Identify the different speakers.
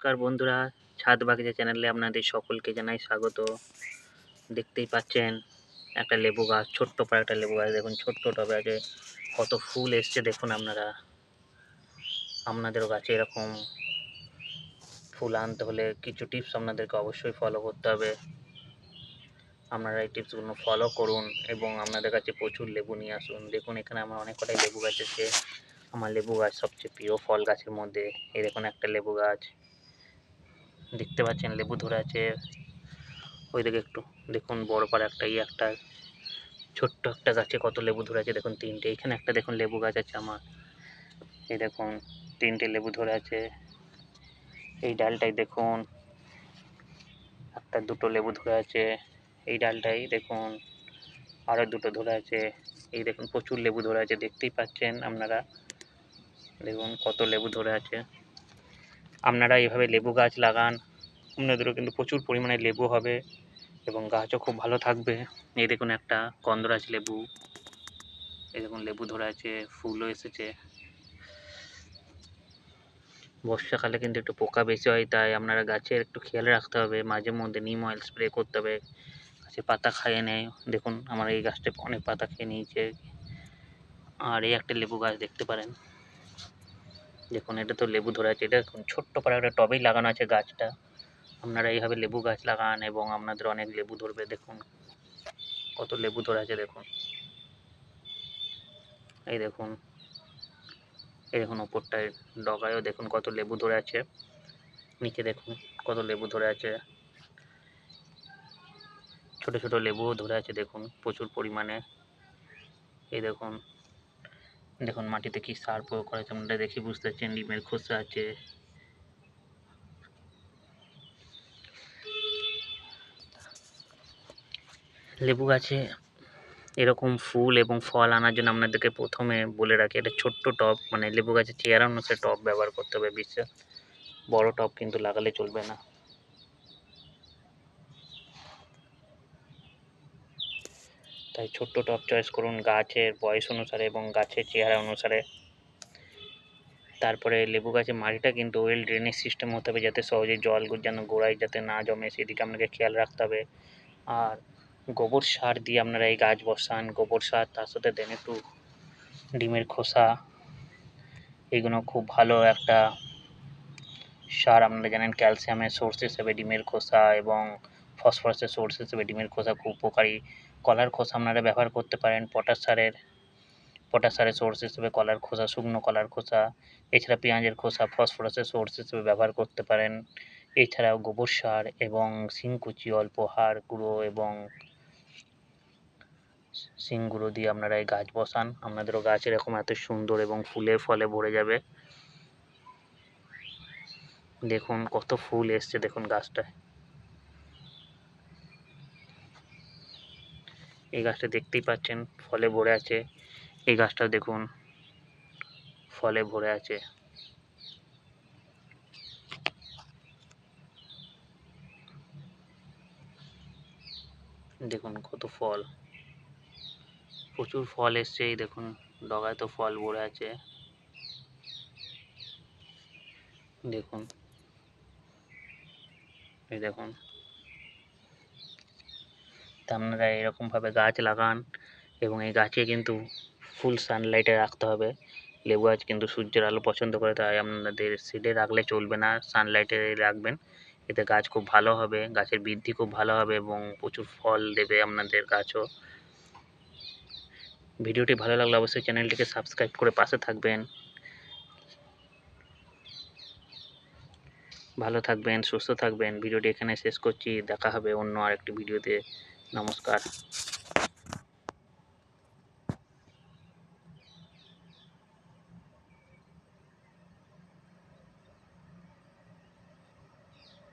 Speaker 1: নমস্কার বন্ধুরা, ছাদ বাগিচা চ্যানেলে আপনাদের সকলকে জানাই স্বাগত। দেখতেই পাচ্ছেন, একটা লেবু গাছ, ছোট্ট পাড়া একটা লেবু গাছ। দেখুন, ছোট্ট টবে আছে কত ফুল এসছে, দেখুন আপনারা। আপনাদেরও গাছে এরকম ফুল আনতে হলে কিছু টিপস আপনাদেরকে অবশ্যই ফলো করতে হবে। আপনারা এই টিপসগুলো ফলো করুন এবং আপনাদের কাছে প্রচুর লেবু নিয়ে আসুন। দেখুন, এখানে আমার অনেক কটাই লেবু গাছ আছে আমার লেবু গাছ সবচেয়ে প্রিয় ফল গাছের মধ্যে। এই দেখুন একটা লেবু গাছ। দেখতে পাচ্ছেন লেবু ধরে আছে। ওই দিকে একটু দেখুন, বড় পাড়া একটা ই একটা ছোট্ট একটা গাছে কত লেবু ধরে আছে। দেখুন তিনটে, এখানে একটা দেখুন লেবু গাছ আছে আমার এই দেখুন, তিনটে লেবু ধরে আছে। এই ডালটাই দেখুন, একটা দুটো লেবু ধরে আছে। এই ডালটাই দেখুন আরও দুটো ধরে আছে। এই দেখুন, প্রচুর লেবু ধরে আছে, দেখতেই পাচ্ছেন আপনারা। দেখুন কত লেবু ধরে আছে। আপনারা এইভাবে লেবু গাছ লাগান। আপনাদেরও কিন্তু প্রচুর পরিমাণে লেবু হবে এবং গাছও খুব ভালো থাকবে। এই দেখুন একটা গন্ধরাজ লেবু। এই দেখুন লেবু ধরে আছে, ফুলও এসেছে। বর্ষাকালে কিন্তু একটু পোকা বেশি হয়, তাই আপনারা গাছের একটু খেয়াল রাখতে হবে। মাঝে মধ্যে নিম অয়েল স্প্রে করতে হবে। গাছে পাতা খাইয়ে নেয়। দেখুন আমার এই গাছটা অনেক পাতা খেয়ে নিয়েছে। আর এই একটা লেবু গাছ দেখতে পারেন। দেখুন, এটা তো লেবু ধরে আছে। এটা ছোট্ট পাড়া একটা টবেই লাগানো আছে গাছটা। আপনারা এইভাবে লেবু গাছ লাগান এবং আপনাদের অনেক লেবু ধরবে, দেখুন। কত লেবু ধরে আছে, দেখুন। এই দেখুন এই দেখুন ওপরটায় ডগায়ও দেখুন কত লেবু ধরে আছে। নিচে দেখুন কত লেবু ধরে আছে। ছোট ছোট লেবুও ধরে আছে, দেখুন, প্রচুর পরিমাণে। এই দেখুন দেখুন, মাটিতে কি সার প্রয়োগ করা হয়েছে আমরা দেখে বুঝতে পারছেন ডিমের খোসা আছে। লেবু গাছে এরকম ফুল এবং ফল আনার জন্য আপনাদেরকে প্রথমে বলে রাখি, এটা ছোট্ট টব মানে লেবু গাছের চেয়ার অনুসারে টব ব্যবহার করতে হবে বিশেষ বড় টব কিন্তু লাগালে চলবে না। তাই ছোট্ট টব চয়েস করুন গাছের বয়স অনুসারে এবং গাছের চেহারা অনুসারে। তারপরে লেবু গাছের মাটিটা কিন্তু ওয়েল ড্রেনেজ সিস্টেম হতে হবে যাতে সহজে জল যেন গোড়ায় যাতে না জমে, সেদিকে আপনাকে খেয়াল রাখতে হবে। আর গোবর সার দিয়ে আপনারা এই গাছ বসান, গোবর সার, তার সাথে দেন একটু ডিমের খোসা। এগুলো খুব ভালো একটা সার, আপনারা জানেন ক্যালসিয়ামের সোর্স হিসেবে ডিমের খোসা এবং ফসফরাসের সোর্স হিসেবে ডিমের খোসা খুব উপকারী। কলার খোসা আপনারা ব্যবহার করতে পারেন পটাশ সারের পটাশ সারের সোর্স হিসেবে কলার খোসা, শুকনো কলার খোসা, এছাড়া পেঁয়াজের খোসা ফসফরাসের সোর্স হিসেবে ব্যবহার করতে পারেন। এছাড়াও গোবর সার এবং শিংকুচি অল্প হাড় গুঁড়ো এবং শিং গুঁড়ো দিয়ে আপনারা এই গাছ বসান। আপনাদেরও গাছ এরকম এত সুন্দর এবং ফুলে ফলে ভরে যাবে। দেখুন কত ফুল এসছে, দেখুন গাছটায়। এই গাছটা দেখতেই পাচ্ছেন, ফলে ভরে আছে। এই গাছটা দেখুন, ফলে ভরে আছে। দেখুন কত ফল। প্রচুর ফল এসছে, এই দেখুন, ডগায় তো ফল ভরে আছে। দেখুন, এই দেখুন। তা আপনারা এরকমভাবে গাছ লাগান এবং এই গাছে কিন্তু ফুল সানলাইটে রাখতে হবে। লেবু গাছ কিন্তু সূর্যের আলো পছন্দ করে, তাই আপনাদের শেডে রাখলে চলবে না সানলাইটে রাখবেন। এতে গাছ খুব ভালো হবে, গাছের বৃদ্ধি খুব ভালো হবে এবং প্রচুর ফল দেবে আপনাদের গাছও। ভিডিওটি ভালো লাগলে অবশ্যই চ্যানেলটিকে সাবস্ক্রাইব করে পাশে থাকবেন। ভালো থাকবেন, সুস্থ থাকবেন। ভিডিওটি এখানে শেষ করছি। দেখা হবে অন্য আরেকটি ভিডিওতে। নমস্কার